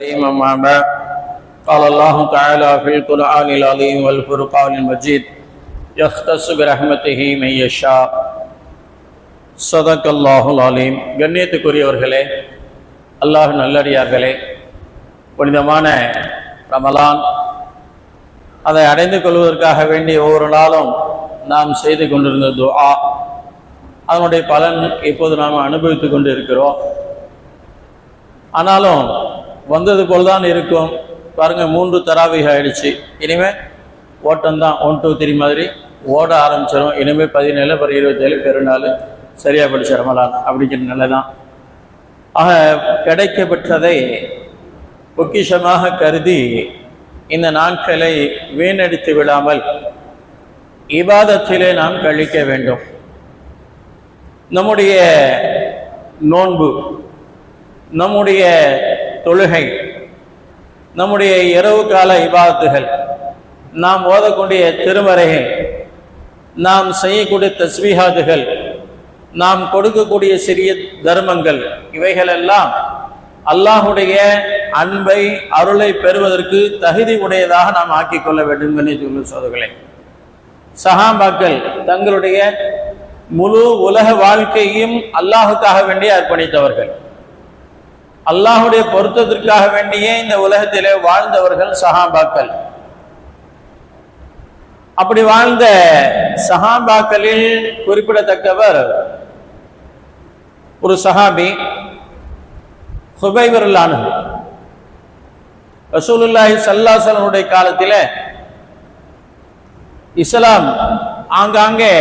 أما بعد قال الله تعالى في القرآن العظيم والفرقان المجيد يختص برحمته من يشاء صدق الله العليم கண்ணியத்துக்குரியவர்களே அல்லாஹ் நல்லடியார்களே புனிதமான ரமலான் அதை அடைந்து கொள்வதற்காக வேண்டி ஒவ்வொரு நாளும் நாம் செய்து கொண்டிருந்த துஆ அதனுடைய பலன் இப்போது நாம் அனுபவித்துக் கொண்டு இருக்கிறோம் ஆனாலும் வந்தது போல் தான் இருக்கும். பாருங்க மூன்று தராவிக ஆயிடுச்சு. இனிமே ஓட்டம்தான் ஒன் டூ த்ரீ மாதிரி ஓட ஆரம்பிச்சிடும் இனிமேல் பதினேழு அப்புறம் இருபத்தேழு பெருநாள் சரியா படிச்ச ரமலான். அப்படிங்கிற நிலை தான் ஆக கிடைக்கப்பெற்றதை பொக்கிஷமாக கருதி இந்த நாட்களை வீணடித்து விடாமல் இபாதத்திலே நாம் கழிக்க வேண்டும். நம்முடைய நோன்பு நம்முடைய தொழுகை. நம்முடைய இரவு கால இபாத்துகள் நாம் ஓதக்கூடிய திருமறைகள். நாம் செய்யக்கூடிய தஸ்மீகாதுகள் நாம் கொடுக்கக்கூடிய சிறிய தர்மங்கள். இவைகளெல்லாம் அல்லாஹுடைய அன்பை அருளை பெறுவதற்கு தகுதி உடையதாக நாம் ஆக்கிக் கொள்ள வேண்டும் என்று சொல்லும் சோதர்களே சஹாபாக்கள் தங்களுடைய முழு உலக வாழ்க்கையும் அல்லாஹுக்காக வேண்டி அர்ப்பணித்தவர்கள். அல்லாஹுடைய பொருத்தத்திற்காக வேண்டியே இந்த உலகத்திலே வாழ்ந்தவர்கள் சஹாபாக்கள். அப்படி வாழ்ந்த சஹாபாக்களில் குறிப்பிடத்தக்கவர் ஒரு சஹாபி சுபைவரலானு ரசூலுல்லாஹி சல்லாசலனுடைய காலத்தில் இஸ்லாம் ஆங்காங்கே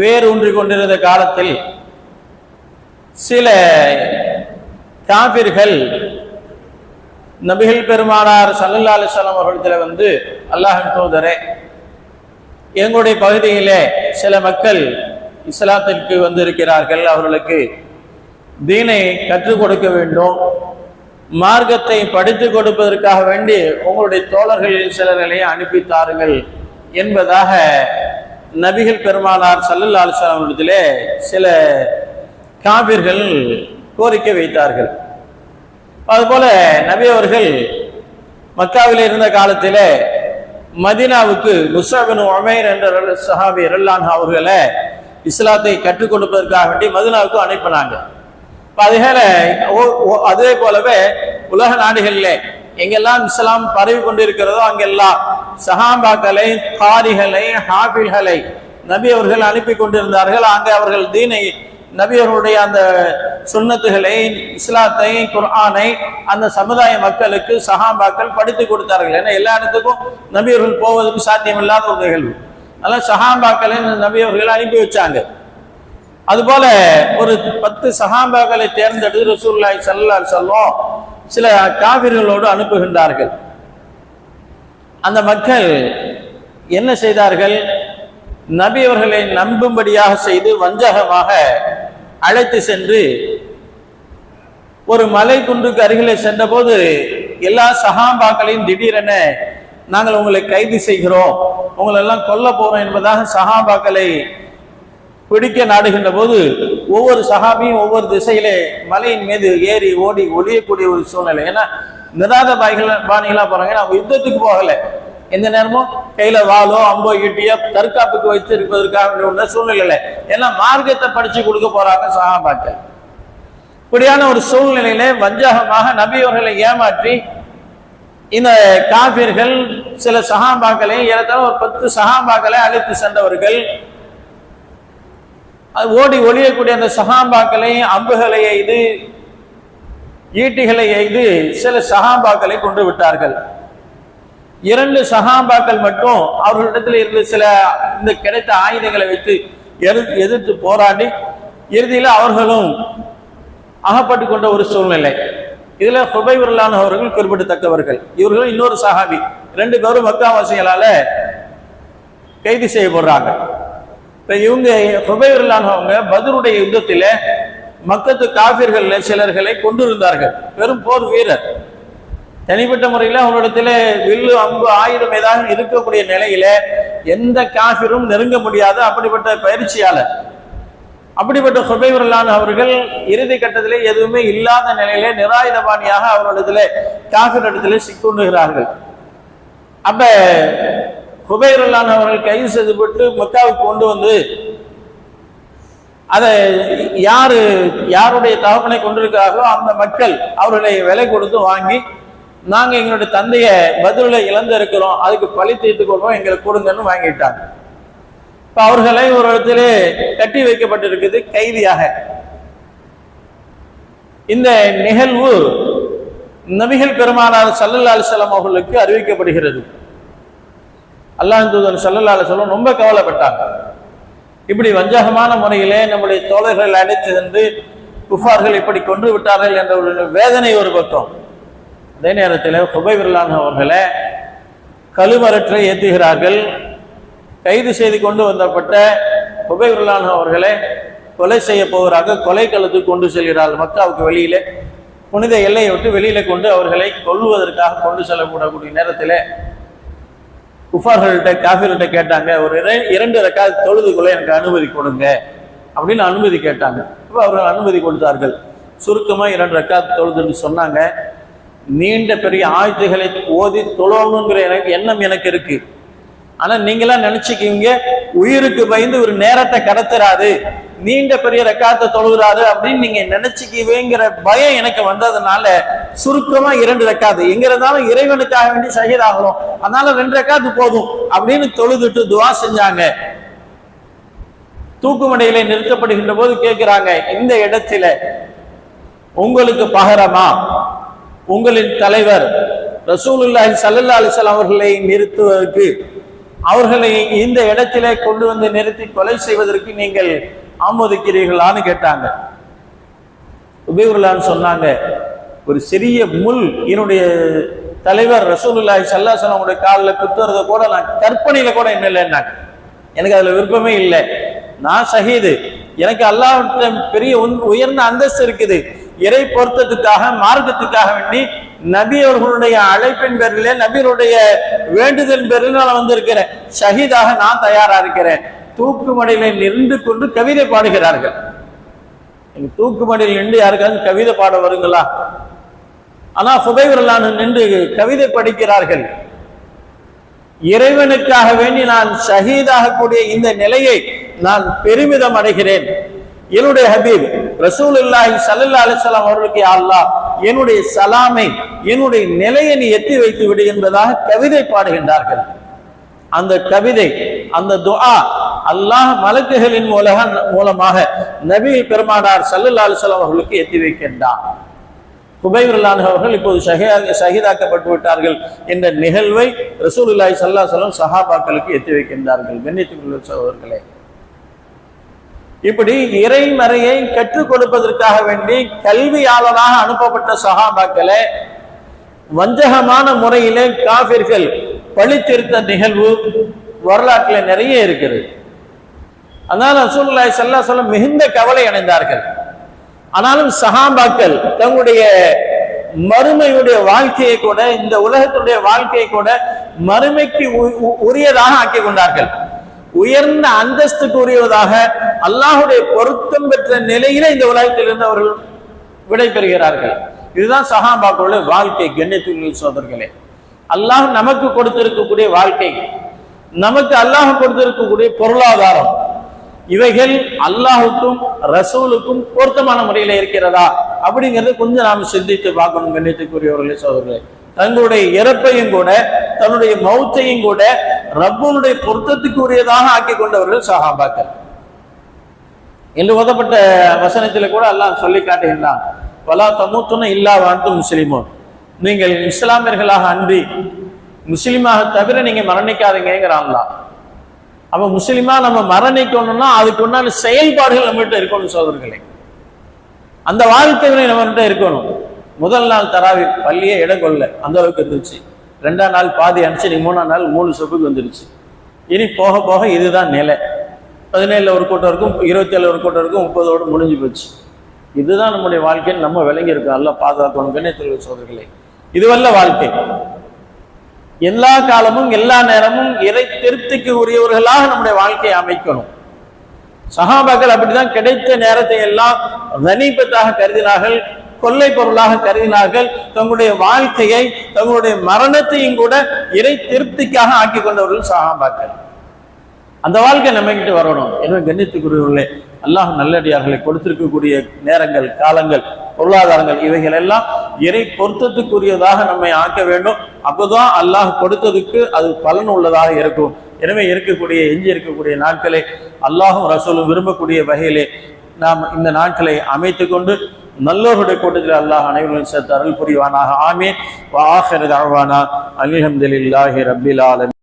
வேர் ஊன்றி கொண்டிருந்த காலத்தில் சில காபிர்கள் நபிகள் பெருமானார் சல்லல்லா அலிஸ்லாம் அவர்களிடத்தில் வந்து அல்லாஹின் தூதரே எங்களுடைய பகுதியிலே சில மக்கள் இஸ்லாத்திற்கு வந்திருக்கிறார்கள். அவர்களுக்கு தீனை கற்றுக் கொடுக்க வேண்டும். மார்க்கத்தை படித்து கொடுப்பதற்காக வேண்டி உங்களுடைய தோழர்களில் சிலர்களை அனுப்பி தாருங்கள் என்பதாக நபிகள் பெருமானார் சல்லல்லா அலிஸ்லாம் இடத்திலே சில காவிர்கள் கோரிக்கை வைத்தார்கள். அதுபோல நபி அவர்கள் மக்காவில் இருந்த காலத்தில் மதினாவுக்கு முசாபின் உமைர் என்ற சஹாபி ரல்லான் அவர்களை இஸ்லாத்தை கற்றுக் கொடுப்பதற்காக வேண்டி மதினாவுக்கு அனுப்பினாங்க. அதுகளை அதே போலவே உலக நாடுகளில் எங்கெல்லாம் இஸ்லாம் பரவி கொண்டிருக்கிறதோ அங்கெல்லாம் சஹாபாக்களை காரிகளை ஹாஃபில்களை நபி அவர்கள் அனுப்பி கொண்டிருந்தார்கள். அங்கே அவர்கள் தீனை நபியர்களுடைய அந்த சுண்ணத்துகளை இஸ்லாத்தை குர்ஆனை அந்த சமுதாய மக்களுக்கு சஹாபாக்கள் படித்து கொடுத்தார்கள் ஏன்னா எல்லா இடத்துக்கும் நபியர்கள் போவதற்கு சாத்தியமில்லாத ஒரு நிகழ்வு. அதனால் சஹாபாக்களை நபியவர்கள் அனுப்பி வச்சாங்க. அதுபோல ஒரு பத்து சஹாபாக்களை தேர்ந்தெடுத்து ரசூல்லாய் சல்லா செல்வோம் சில காவிர்களோடு அனுப்புகின்றார்கள். அந்த மக்கள் என்ன செய்தார்கள்? நபியவர்களை நம்பும்படியாக செய்து வஞ்சகமாக அழைத்து சென்று ஒரு மலை குன்றுக்கு அருகிலே சென்றபோது எல்லா சகாபாக்களையும் திடீரென நாங்கள் உங்களை கைது செய்கிறோம் உங்களை எல்லாம் கொல்ல போறோம் என்பதாக சகாபாக்களை பிடிக்க நாடுகின்ற போது ஒவ்வொரு சகாபியும் ஒவ்வொரு திசையிலே மலையின் மீது ஏறி ஓடி ஒளியக்கூடிய ஒரு சூழ்நிலை. ஏன்னா நிராத பாய்கள் பாணிகளா போறாங்க. நம்ம யுத்தத்துக்கு போகலை. எந்த நேரமும் கையில வாளோ அம்போ ஈட்டியோ தற்காப்புக்கு வைத்து இருப்பதற்காக உள்ள சூழ்நிலையில. ஏன்னா மார்க்கத்தை படிச்சு கொடுக்க போறாங்க சகாபாக்கள். இப்படியான ஒரு சூழ்நிலையில வஞ்சகமாக நபியவர்களை ஏமாற்றி இந்த காபிர்கள் சில சகாபாக்களை ஏறத்தாழ ஒரு பத்து சகாபாக்களை அழைத்து சென்றவர்கள் ஓடி ஒளியக்கூடிய அந்த சகாபாக்களை அம்புகளை எய்து ஈட்டிகளை எய்து சில சகாபாக்களை கொண்டு விட்டார்கள். இரண்டு சகாபாக்கள் மட்டும் அவர்களிடத்தில் இருந்து சில இந்த கிடைத்த ஆயுதங்களை வைத்து எதிர்த்து போராடி இறுதியில் அவர்களும் அகப்பட்டு கொண்ட ஒரு சூழ்நிலை. இதுல ஹுபைவர்களான அவர்கள் குறிப்பிடத்தக்கவர்கள். இவர்களும் இன்னொரு சஹாபி. ரெண்டு பேரும் மக்காவாசிகளால கைது செய்யப்படுறாங்க. இப்போ இவங்க ஹுபைவர்களானவங்க பதருடைய யுத்தத்தில் மக்கத்து காபிர்கள் சிலர்களை கொண்டிருந்தார்கள் பெரும் போர் வீரர். தனிப்பட்ட முறையில் அவங்களிடத்துல வில்லு அம்பு ஆயுதம் ஏதாவது இருக்கக்கூடிய நிலையில எந்த காபிரும் நெருங்க முடியாது அப்படிப்பட்ட பயிற்சியாளர் அப்படிப்பட்ட சுபைவர்களான அவர்கள் இறுதி கட்டத்திலே எதுவுமே இல்லாத நிலையிலே நிராயுதபாணியாக அவர்களிடத்துல காஃபிர் இடத்திலே சிக்குண்டுகிறார்கள் அப்ப குபைரலான அவர்கள் கைது செய்துபட்டு மக்காவுக்கு கொண்டு வந்து அதை யாரு யாருடைய தகப்பனை கொண்டிருக்கிறார்களோ அந்த மக்கள் அவர்களை விலை கொடுத்து வாங்கி நாங்க எங்களுடைய தந்தைய பதில இழந்து இருக்கிறோம் அதுக்கு பழி தீர்த்து கொள்வோம் எங்களை கொடுங்கன்னு வாங்கிட்டாங்க இப்ப அவர்களை ஒரு இடத்திலே கட்டி வைக்கப்பட்டிருக்குது கைதியாக. இந்த நிகழ்வு நபிகள் பெருமானார் சல்லல்லா அலிசல்லாம் அவர்களுக்கு அறிவிக்கப்படுகிறது. அல்லாஹ் தூதர் சல்லல்லா அலிசல்லாம் ரொம்ப கவலைப்பட்டாங்க. இப்படி வஞ்சகமான முறையிலே நம்முடைய தோழர்கள் அழைத்து சென்று குஃபார்கள் இப்படி கொன்று விட்டார்கள் என்ற ஒரு வேதனை ஒரு பக்கம். அதே நேரத்தில் குபைவிரலான அவர்களை கழுமரற்றை ஏற்றுகிறார்கள். கைது செய்து கொண்டு வந்தப்பட்ட குபைவிரலான அவர்களை கொலை செய்ய போகிறாங்க கொலை களத்துக்கு கொண்டு செல்கிறார்கள் மக்காவுக்கு வெளியில். புனித எல்லையை விட்டு வெளியில் கொண்டு அவர்களை கொல்லுவதற்காக கொண்டு செல்லக்கூடக்கூடிய நேரத்தில் குஃபார்கள்ட்ட காஃபிர்கிட்ட கேட்டாங்க ஒரு இரண்டு ரக்காத தொழுதுக்குள்ளே எனக்கு அனுமதி கொடுங்க அப்படின்னு அனுமதி கேட்டாங்க. அப்ப அவர்கள் அனுமதி கொடுத்தார்கள். சுருக்கமாக இரண்டு ரக்காத் தொழுதுன்னு சொன்னாங்க. நீண்ட பெரிய ஆயுதங்களை ஓதி தொழணுங்கிற எனக்கு எண்ணம் எனக்கு இருக்கு. ஆனா நீங்களாம் நினைச்சுக்கீங்க உயிருக்கு பயந்து ஒரு நேரத்தை கடத்துறாரு நீண்ட பெரிய ரெக்காத்தை தொழுகிறாரு அப்படின்னு நீங்க நினைச்சுக்குவேங்கிற பயம் எனக்கு வந்ததுனால சுருக்கமா இரண்டு ரெக்காது எங்க இருந்தாலும் இறைவனுக்காக வேண்டி சகிதாகணும் அதனால ரெண்டு ரெக்காத்து போதும் அப்படின்னு தொழுதுட்டு துவா செஞ்சாங்க. தூக்குமடையில நிறுத்தப்படுகின்ற போது கேட்கிறாங்க இந்த இடத்துல உங்களுக்கு பகரமா? உங்களின் தலைவர் ரசூலுல்லாஹி சல்லா அலிசல் அவர்களை நிறுத்துவதற்கு அவர்களை இந்த இடத்திலே கொண்டு வந்து நிறுத்தி கொலை செய்வதற்கு நீங்கள் ஆமோதிக்கிறீர்களான்னு கேட்டாங்க. உபயோகலான்னு சொன்னாங்க ஒரு சிறிய முள் என்னுடைய தலைவர் ரசூலுல்லாஹி ஸல்லல்லாஹு அலைஹி காலில் குத்துறத கூட நான் கற்பனையில் கூட என்ன இல்லைன்னாங்க எனக்கு அதில் விருப்பமே இல்லை. நான் சஹீது எனக்கு அல்லாவிட்ட பெரிய உன்- உயர்ந்த அந்தஸ்து இருக்குது. இறை பொருத்தத்துக்காக மார்க்கத்துக்காக வேண்டி நபி அவர்களுடைய அழைப்பின் பேரிலே நபியருடைய வேண்டுதல் பேரில் நான் வந்திருக்கிறேன். ஷஹீதாக நான் தயாரா இருக்கிறேன். தூக்குமடையில நின்று கொண்டு கவிதை பாடுகிறார்கள். நீங்க தூக்குமடியில் நின்று யாருக்காவது கவிதை பாட வருங்களா? ஆனா சுபைவரலான நின்று கவிதை படிக்கிறார்கள். இறைவனுக்காக வேண்டி நான் ஷஹீதாகக்கூடிய இந்த நிலையை நான் பெருமிதம் அடைகிறேன். என்னுடைய ஹபீப் ரசூல் இல்லாஹி சல்லா வஸல்லம் அவர்களுக்கு அல்லாஹ் என்னுடைய சலாமை என்னுடைய நிலையை நீ எத்தி வைத்து விடு என்பதாக கவிதை பாடுகின்றார்கள். அந்த கவிதை அந்த துஆ அல்லாஹ் மலக்குகளின் மூலக மூலமாக நபி பெருமானார் சல்லல்லா அலைஹி அவர்களுக்கு எத்தி வைக்கின்றான் குபைவர்லான் அவர்கள் இப்போது சகிதாக்கப்பட்டு விட்டார்கள் என்ற நிகழ்வை ரசூலுல்லாஹி ஸல்லல்லாஹு அலைஹி வஸல்லம் சஹாபாக்களுக்கு எத்தி வைக்கின்றார்கள். கண்ணியத்துக்குள்ள சகோதரர்களே இப்படி இறைமறையை கற்றுக் கொடுப்பதற்காக வேண்டி கல்வியாளராக அனுப்பப்பட்ட சகாபாக்களை வஞ்சகமான முறையிலே காபிர்கள் பழித்திருத்த நிகழ்வு வரலாற்றில் நிறைய இருக்குது. அதனால ரசூலுல்லாஹி செல்லா சொல்ல மிகுந்த கவலை அடைந்தார்கள். ஆனாலும் சகாபாக்கள் தங்களுடைய மறுமையுடைய வாழ்க்கையை கூட இந்த உலகத்துடைய வாழ்க்கையை கூட மறுமைக்கு உ- உரியதாக ஆக்கி கொண்டார்கள். உயர்ந்த அந்தஸ்துக்கு உரியவதாக அல்லாஹுடைய பொருத்தம் பெற்ற நிலையில இந்த உலகத்திலிருந்து அவர்கள் விடைபெறுகிறார்கள். இதுதான் சஹாபாக்களுடைய வாழ்க்கை கண்ணியத்துள்ள சோதர்களே. அல்லாஹ் நமக்கு கொடுத்திருக்கக்கூடிய வாழ்க்கை நமக்கு அல்லாஹ் கொடுத்திருக்கக்கூடிய பொருளாதாரம் இவைகள் அல்லாஹுக்கும் ரசூலுக்கும் பொருத்தமான முறையில இருக்கிறதா? அப்படிங்கறத கொஞ்சம் நாம் சிந்தித்து பார்க்கணும் கண்ணியத்துக்குரியவர்களே சோதர்களே. தங்களுடைய இறப்பையும் கூட தன்னுடைய மௌத்தையும் கூட ரப்பனுடைய பொருத்தத்துக்கு உரியதாக ஆக்கி கொண்டவர்கள் சஹாபாக்கள். என்று ஓதப்பட்ட வசனத்தில் கூட எல்லாம் சொல்லி காட்டுகின்றான். பலா தமூத்துன இல்லா வாழ்த்து முஸ்லிமோ நீங்கள் இஸ்லாமியர்களாக அன்றி முஸ்லீமாக தவிர நீங்க மரணிக்காதீங்கிறான் அப்ப முஸ்லீமா நம்ம மரணிக்கணும்னா அதுக்கு உண்டான செயல்பாடுகள் நம்மகிட்ட இருக்கணும் சோதர்களே அந்த வாழ்க்கைகளை நம்மகிட்ட இருக்கணும். முதல் நாள் தராவி பள்ளியே இடம் கொள்ள அந்த அளவுக்கு இருந்துச்சு. ரெண்டாம் நாள் பாதி அனுப்பிச்சு நீ மூணாம் நாள் மூணு சொப்புக்கு வந்துருச்சு. இனி போக போக இதுதான் நிலை. பதினேழுல ஒரு கூட்டம் இருக்கும் இருபத்தி ஏழு ஒரு கூட்டம் இருக்கும் முப்பதோடு முடிஞ்சு போச்சு. இதுதான் நம்முடைய வாழ்க்கைன்னு நம்ம விளங்கியிருக்கோம். நல்லா பாதுகாக்கணும் கண்ணியத்தில் சோதர்களே இதுவல்ல வாழ்க்கை. எல்லா காலமும் எல்லா நேரமும் இறை திருப்திக்கு உரியவர்களாக நம்முடைய வாழ்க்கையை அமைக்கணும். சஹாபாக்கள் அப்படிதான் கிடைத்த நேரத்தை எல்லாம் கணிப்பத்தாக கருதினார்கள். கொள்ளை பொருளாக கருதினார்கள். தங்களுடைய வாழ்க்கையை தங்களுடைய மரணத்தையும் கூட இறை திருப்திக்காக ஆக்கி கொண்டவர்கள் சகாபாக்கள். அந்த வாழ்க்கை நம்ம கிட்ட வரணும். எனவே கண்ணியத்துக்குரியவர்களே அல்லாஹ் நல்லடியார்களை கொடுத்திருக்கக்கூடிய நேரங்கள் காலங்கள் பொருளாதாரங்கள் இவைகள் எல்லாம் இறை பொருத்தத்துக்குரியதாக நம்மை ஆக்க வேண்டும். அப்போதான் அல்லாஹ் கொடுத்ததுக்கு அது பலன் உள்ளதாக இருக்கும். எனவே இருக்கக்கூடிய எஞ்சி இருக்கக்கூடிய நாட்களை அல்லாஹும் ரசூலும் விரும்பக்கூடிய வகையிலே நாம் இந்த நாட்களை அமைத்து கொண்டு நல்லோருடைய கூட்டத்தில் அல்லாஹ் அனைவரும் சேர்த்து அருள் புரிவானாக. ஆமீன். வா ஆஹிரு தஅவானா. அல்ஹம்துலில்லாஹி ரபில் ஆலமி